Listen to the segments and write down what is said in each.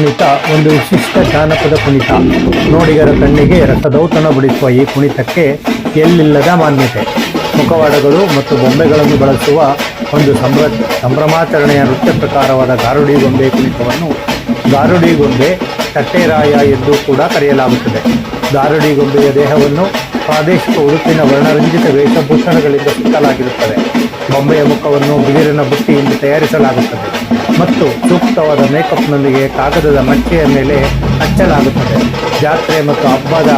ಕುಣಿತ, ಒಂದು ವಿಶಿಷ್ಟ ಜಾನಪದ ಕುಣಿತ. ನೋಡಿಗರ ಕಣ್ಣಿಗೆ ರಸದೌತಣ ಬಿಡಿಸುವ ಈ ಕುಣಿತಕ್ಕೆ ಎಲ್ಲಿಲ್ಲದ ಮಾನ್ಯತೆ. ಮುಖವಾಡಗಳು ಮತ್ತು ಬೊಂಬೆಗಳನ್ನು ಬಳಸುವ ಒಂದು ಸಂಭ್ರ, ಸಂಭ್ರಮಾಚರಣೆಯ ನೃತ್ಯ ಪ್ರಕಾರವಾದ ಗಾರುಡಿ ಗೊಂಬೆ ಕುಣಿತವನ್ನು ಗಾರುಡಿ ಗೊಂಬೆ ತಟ್ಟೆರಾಯ ಎಂದು ಕೂಡ ಕರೆಯಲಾಗುತ್ತದೆ. ಗಾರುಡಿ ಗೊಂಬೆಯ ದೇಹವನ್ನು ಪ್ರಾದೇಶಿಕ ಉಡುಪಿನ ವರ್ಣರಂಜಿತ ವೇಷಭೂಷಣಗಳಿಂದ ಸುತ್ತಲಾಗಿರುತ್ತದೆ ಬೊಂಬೆಯ ಮುಖವನ್ನು ಬಿದಿರಿನ ಬುಟ್ಟಿಯಿಂದ ತಯಾರಿಸಲಾಗುತ್ತದೆ ಮತ್ತು ಸೂಕ್ತವಾದ ಮೇಕಪ್ನೊಂದಿಗೆ ಕಾಗದದ ಮಚ್ಚೆಯ ಮೇಲೆ ಹಚ್ಚಲಾಗುತ್ತದೆ. ಜಾತ್ರೆ ಮತ್ತು ಹಬ್ಬದ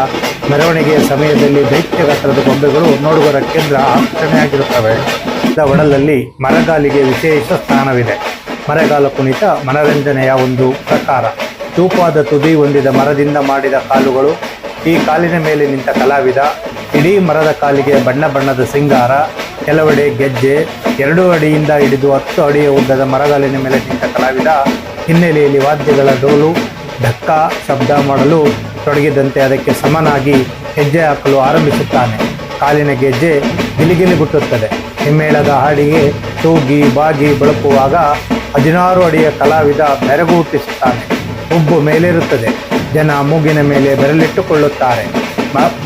ಮೆರವಣಿಗೆಯ ಸಮಯದಲ್ಲಿ ದೈತ್ಯ ಗಾತ್ರದ ಗೊಂಬೆಗಳು ನೋಡುಗರ ಕೇಂದ್ರ ಆಕರ್ಷಣೆಯಾಗಿರುತ್ತವೆ. ಒಡಲಲ್ಲಿ ಮರಗಾಲಿಗೆ ವಿಶೇಷ ಸ್ಥಾನವಿದೆ. ಮರಗಾಲ ಕುಣಿತ ಮನರಂಜನೆಯ ಒಂದು ಪ್ರಕಾರ. ಚೂಪಾದ ತುದಿ ಹೊಂದಿದ ಮರದಿಂದ ಮಾಡಿದ ಕಾಲುಗಳು ಈ ಕಾಲಿನ ಮೇಲೆ ನಿಂತ ಕಲಾವಿದ, ಇಡೀ ಮರದ ಕಾಲಿಗೆ ಬಣ್ಣ ಬಣ್ಣದ ಸಿಂಗಾರ, ಕೆಲವೆಡೆ ಗೆಜ್ಜೆ, ಎರಡು ಅಡಿಯಿಂದ ಹಿಡಿದು ಹತ್ತು ಅಡಿಯ ಉದ್ದದ ಮರಗಾಲಿನ ಮೇಲೆ ನಿಂತ ಕಲಾವಿದ, ಹಿನ್ನೆಲೆಯಲ್ಲಿ ವಾದ್ಯಗಳ ಡೋಲು, ಧಕ್ಕ, ಶಬ್ದ ಮಾಡಲು ತೊಡಗಿದಂತೆ ಅದಕ್ಕೆ ಸಮನಾಗಿ ಹೆಜ್ಜೆ ಹಾಕಲು ಆರಂಭಿಸುತ್ತಾನೆ. ಕಾಲಿನ ಗೆಜ್ಜೆ ಗಿಲಿಗಿಲಿಗುಟ್ಟುತ್ತದೆ ಹಿಮ್ಮೇಳದ ಹಾಡಿಗೆ ತೂಗಿ ಬಾಗಿ ಬಳಕುವಾಗ ಹದಿನಾರು ಅಡಿಯ ಕಲಾವಿದ ಬೆರಗು ಹುಟ್ಟಿಸುತ್ತಾನೆ. ಉಬ್ಬು ಮೇಲೇರುತ್ತದೆ. ಜನ ಮೂಗಿನ ಮೇಲೆ ಬೆರಳಿಟ್ಟುಕೊಳ್ಳುತ್ತಾರೆ.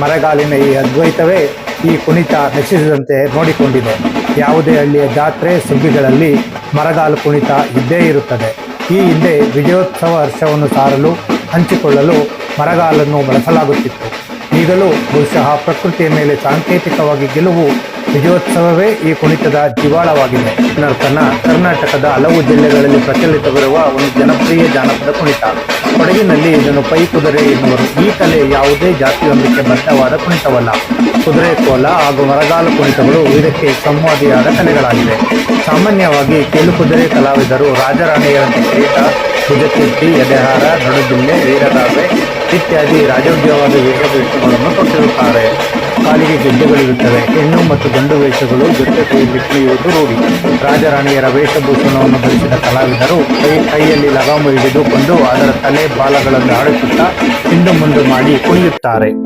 ಮರಗಾಲಿನ ಈ ಅದ್ವೈತವೇ ಈ ಕುಣಿತ ನಶಿಸಿದಂತೆ ನೋಡಿಕೊಂಡಿದೆ. ಯಾವುದೇ ಹಳ್ಳಿಯ ಜಾತ್ರೆ, ಸುಗ್ಗಿಗಳಲ್ಲಿ ಮರಗಾಲು ಕುಣಿತ ಇದ್ದೇ ಇರುತ್ತದೆ. ಈ ಹಿಂದೆ ವಿಜಯೋತ್ಸವ ಹರ್ಷವನ್ನು ಸಾರಲು, ಹಂಚಿಕೊಳ್ಳಲು ಮರಗಾಲನ್ನು ಬಳಸಲಾಗುತ್ತಿತ್ತು. ಈಗಲೂ ಬಹುಶಃ ಪ್ರಕೃತಿಯ ಮೇಲೆ ಸಾಂಕೇತಿಕವಾಗಿ ಗೆಲುವು ವಿಜಯೋತ್ಸವವೇ ಈ ಕುಣಿತದ ಜೀವಾಳವಾಗಿದೆ ನರ್ತನ ಕರ್ನಾಟಕದ ಹಲವು ಜಿಲ್ಲೆಗಳಲ್ಲಿ ಪ್ರಚಲಿತವಿರುವ ಒಂದು ಜನಪ್ರಿಯ ಜಾನಪದ ಕುಣಿತ. ಕೊಡಗಿನಲ್ಲಿ ಇದನ್ನು ಪೈ ಕುದುರೆ ಎನ್ನುವರು. ಈ ಕಲೆ ಯಾವುದೇ ಜಾತಿಯೊಂದಕ್ಕೆ ಬದ್ಧವಾದ ಕುಣಿತವಲ್ಲ. ಕುದುರೆ, ಕೋಲ ಹಾಗೂ ಮರಗಾಲು ಕುಣಿತಗಳು ಇದಕ್ಕೆ ಸಂವಾದಿಯಾದ ಕಲೆಗಳಾಗಿವೆ. ಸಾಮಾನ್ಯವಾಗಿ ಕೆಲು ಕುದುರೆ ಕಲಾವಿದರು ರಾಜರಾಣಿಯರಂತೆ ಕಿರೀಟ ಭುಜಕೀರ್ತಿ ಎದೆಹಾರ ನಡುಬಿಲ್ಲೆ ವೀರದಾಸೆ ಇತ್ಯಾದಿ ರಾಜೋಗ್ಯವಾದ ವೇಷಭೂಷಣಗಳನ್ನು ಕೊಟ್ಟಿರುತ್ತಾರೆ. ಕಾಲಿಗೆ ಗೆಡ್ಡೆಗಳಿರುತ್ತವೆ ಹೆಣ್ಣು ಮತ್ತು ಗಂಡು ವೇಷಗಳು ಜೊತೆ ಕುಣಿಯುವುದು ರೂಢಿ. ರಾಜರಾಣಿಯರ ವೇಷಭೂಷಣವನ್ನು ಧರಿಸಿದ ಕಲಾವಿದರು ಕೈ, ಕೈಯಲ್ಲಿ ಲಗಾಮು ಹಿಡಿದುಕೊಂಡು ಅದರ ತಲೆ, ಬಾಲಗಳನ್ನು ಆಡಿಸುತ್ತಾ ಹಿಂದೆ ಮುಂದೆ ಮಾಡಿ ಕುಣಿಯುತ್ತಾರೆ.